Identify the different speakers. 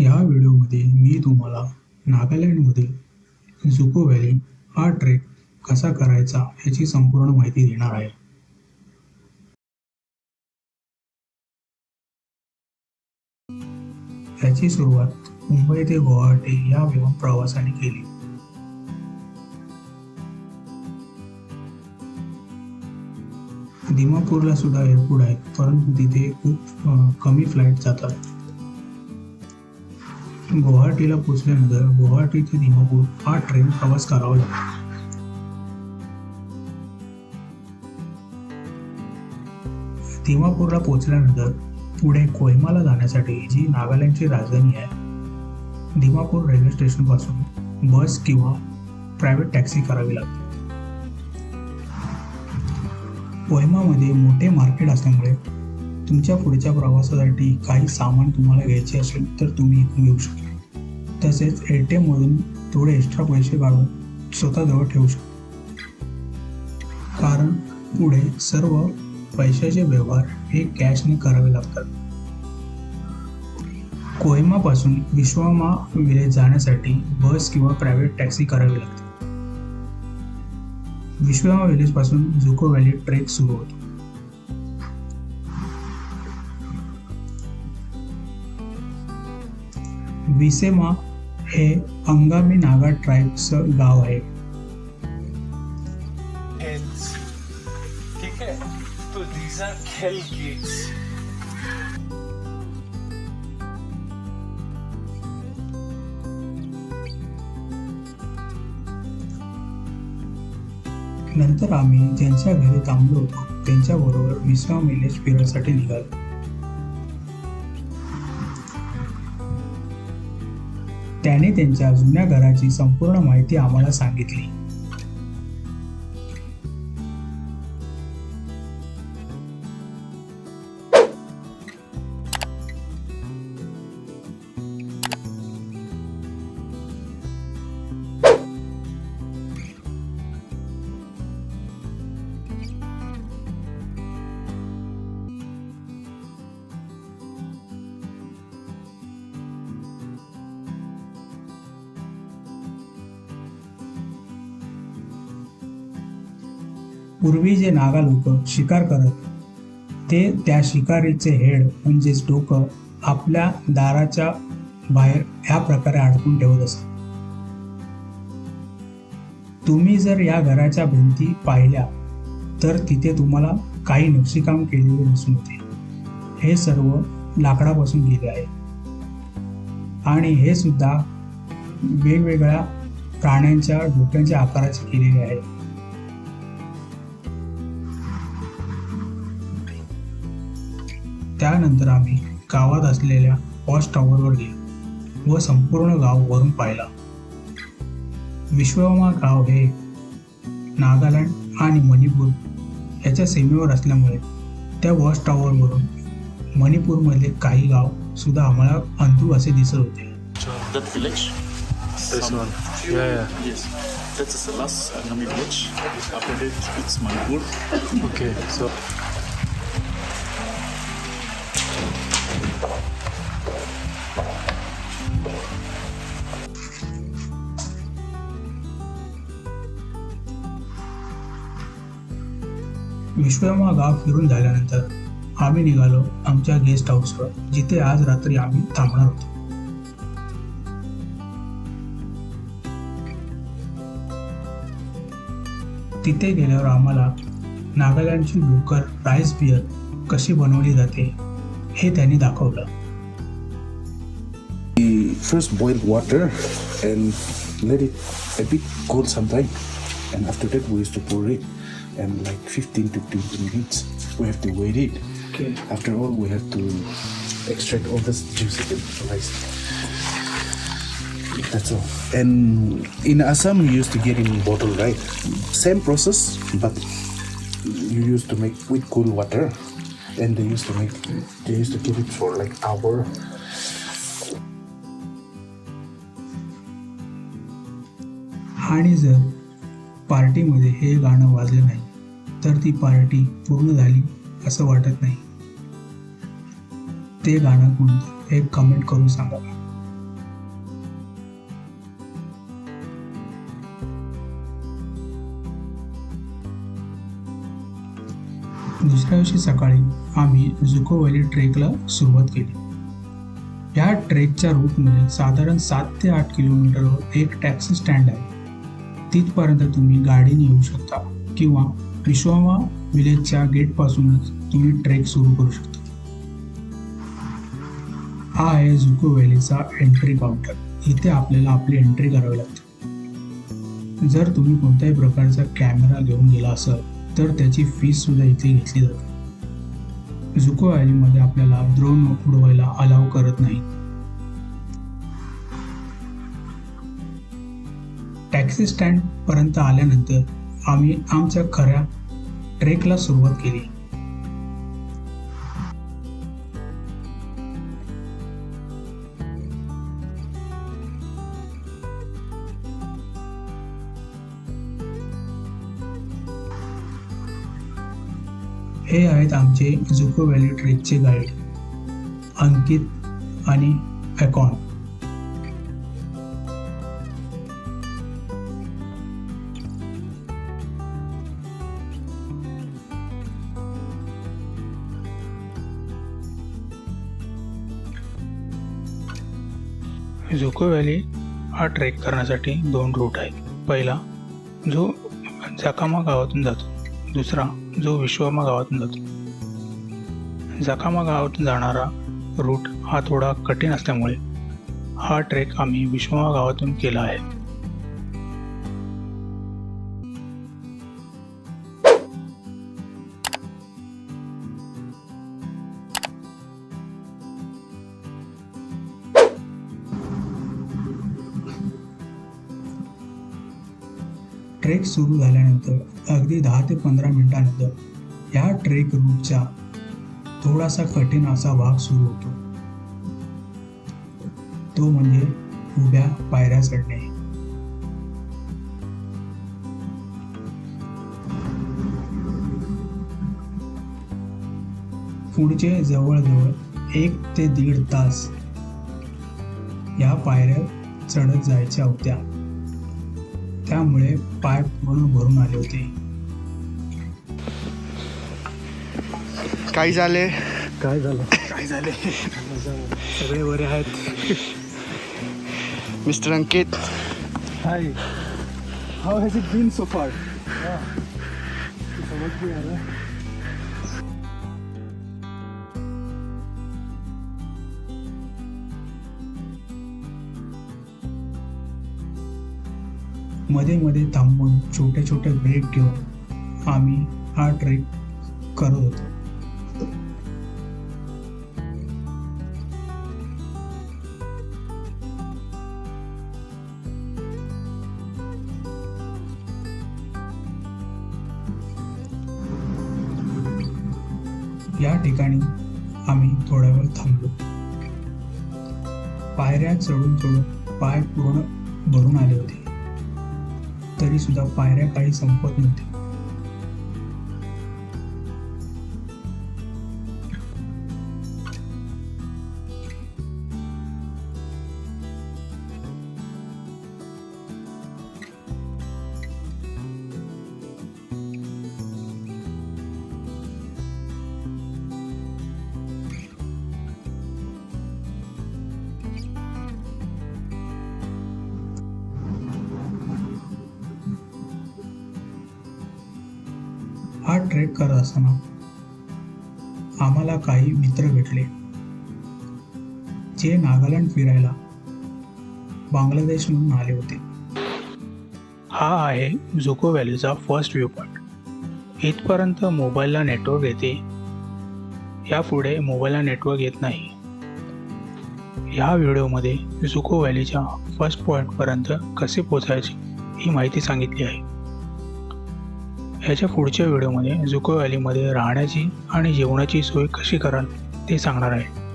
Speaker 1: या व्हिडिओमध्ये मी तुम्हाला नागालँडमधील झुको व्हॅली हा ट्रेक कसा करायचा याची संपूर्ण माहिती देणार आहे. याची सुरुवात मुंबई ते गुवाहाटी या विमान प्रवासाने केली. दिमापूरला सुद्धा एअरपोर्ट आहे परंतु तिथे खूप कमी फ्लाईट जातात. गुवाहाटीला पोहोचल्यानंतर गुवाहाटी ते दिमापूर हा ट्रेन प्रवास करावा लागतो दिमापूरला पोहोचल्यानंतर पुढे कोहिमाला जाण्यासाठी जी नागालँडची राजधानी आहे दिमापूर रेल्वे स्टेशनपासून बस किंवा प्रायव्हेट टॅक्सी करावी लागते. कोहिमामध्ये मोठे मार्केट असल्यामुळे तुमच्या पुढच्या प्रवासासाठी काही सामान तुम्हाला घ्यायचे असेल तर तुम्ही इथून घेऊ शकता. तसेच ए टी एममधून थोडे एक्स्ट्रा पैसे काढून स्वतःजवळ ठेवू शकतो. कारण पुढे सर्व पैशाचे व्यवहार हे कॅशने करावे लागतात. कोहिमापासून विश्वामा विलेज जाण्यासाठी बस किंवा प्रायव्हेट टॅक्सी करावी लागते. विश्वामा विलेजपासून जुको व्हॅली ट्रेक सुरू होतो. विसेमा हे अंगामी नागा ट्राईबचं गाव आहे.
Speaker 2: ठीक है तो दीज आर खेल गेट्स
Speaker 1: नंतर आम्ही ज्यांच्या घरी थांबलो होतो त्यांच्याबरोबर विश्राम विलेज फिरण्यासाठी निघालो. त्याने त्यांच्या जुन्या घराची संपूर्ण माहिती आम्हाला सांगितली. पूर्वी जे नागा लोक शिकार करत ते त्या शिकारीचे हेड म्हणजेच डोकं आपल्या दाराच्या बाहेर ह्या प्रकारे अडकून ठेवत असत. तुम्ही जर या घराच्या भिंती पाहिल्या तर तिथे तुम्हाला काही नक्षीकाम केलेले दिसून येते. हे सर्व लाकडापासून गेले आहे. आणि हे सुद्धा वेगवेगळ्या प्राण्यांच्या डोक्यांच्या आकाराचे केलेले आहे. त्यानंतर आम्ही गावात असलेल्या वॉच टॉवरवर गेलो व संपूर्ण गाव वरून पाहिला विश्वमा गाव हे नागालँड आणि मणिपूर याच्या सीमेवर असल्यामुळे त्या वॉच टॉवरवरून मणिपूरमधले काही गाव सुद्धा आम्हाला अंतू असे दिसत होते
Speaker 3: That village?
Speaker 2: This one. Yeah, yeah.
Speaker 3: Yes. That's the last Angami village. After that, it's Manipur.
Speaker 2: Okay, so
Speaker 1: विश्वमा गाव फिरून झाल्यानंतर आम्ही निघालो आमच्या गेस्ट हाऊसवर जिथे आज रात्री आम्ही थांबणार होतो. तिथे गेल्यावर आम्हाला नागालँडची लोकल राईस बियर कशी बनवली जाते हे त्यांनी दाखवलं.
Speaker 4: First boil water and let it a bit cool sometime and after that we used to pour it. And like 15 to 20 minutes. We have to wait it.
Speaker 1: Okay.
Speaker 4: After all, we have to extract all this juice and rice. That's all. And in Assam, we used to get in bottle, right? Same process, but you used to make with cool water, and they used to make they used to keep it for like hour.
Speaker 1: Honey, sir. पार्टीमध्ये हे गाणं वाजलं नाही तर ती party पूर्ण झाली असं वाटत नाही. ते गाणं कोणतं हे कमेंट करून सांगा. दुसऱ्या दिवशी सकाळी आम्ही जुको व्हॅली ट्रेकला सुरुवात केली. या ट्रेकच्या रूटमध्ये साधारण सात ते आठ किलोमीटरवर एक टॅक्सी स्टँड आहे. तिथपर्यंत तुम्ही गाडीने येऊ शकता किंवा विश्वामा विलेजच्या गेटपासूनच तुम्ही ट्रेक सुरू करू शकता. हा आहे झुको व्हॅलीचा एंट्री काउंटर. इथे आपल्याला आपली एंट्री करावी लागते. जर तुम्ही कोणत्याही प्रकारचा कॅमेरा घेऊन गेला असाल तर त्याची फीस सुद्धा इथे घेतली जाते. झुको व्हॅलीमध्ये आपल्याला ड्रोन उडवायला अलाव करत नाही. टॅक्सी स्टँड पर्यंत आल्यानंतर आम्ही आमच्या खऱ्या ट्रेकला सुरुवात केली. हे आहेत आमचे जुको व्हॅली ट्रेकचे गाईड अंकित आणि ॲकॉन झुको व्हॅली हा ट्रेक करण्यासाठी दोन रूट आहेत. पहिला जो जाकामा गावातून जातो. दुसरा जो विश्वामा गावातून जातो. जाकामा गावातून जाणारा रूट हा थोडा कठीण असल्यामुळे हा ट्रेक आम्ही विश्वामा गावातून केला आहे. ट्रेक सुरू झाल्यानंतर अगदी दहा ते पंधरा मिनिटानंतर या ट्रेक रूटचा थोडासा कठीण असा भाग सुरू होतो. तो म्हणजे उभ्या पायऱ्या चढणे. पुढचे जवळजवळ एक ते दीड तास या पायऱ्या चढत जायच्या होत्या. त्यामुळे पाय पूर्ण भरून आले होते.
Speaker 5: काय झाले?
Speaker 1: काय झालं? काय झाले? सगळे बरे आहेत.
Speaker 5: Mister Ankit.
Speaker 2: Hi. How has it been so far?
Speaker 1: मध्ये मध्ये थांबून छोटे छोटे ब्रेक घेऊन आम्ही हा ट्रेक करत होतो. या ठिकाणी आम्ही थोडा वेळ थांबलो. पायऱ्या चढून चढून पाय पूर्ण भरून आले होते. तरी सुद्धा पायऱ्या काही संपत नव्हत्या ट्रेक करत असताना आम्हाला काही मित्र भेटले. जे नागालँड फिरायला बांगलादेशमधून आले होते. हा आहे झुको व्हॅलीचा फर्स्ट व्ह्यू पॉईंट इथपर्यंत मोबाईलला नेटवर्क येते. यापुढे मोबाईलला नेटवर्क येत नाही. ह्या व्हिडिओमध्ये झुको व्हॅलीच्या फर्स्ट पॉईंटपर्यंत कसे पोचायचे ही माहिती सांगितली आहे. ह्याच्या पुढच्या व्हिडिओमध्ये जुको व्हॅलीमध्ये राहण्याची आणि जेवणाची सोय कशी कराल ते सांगणार आहे.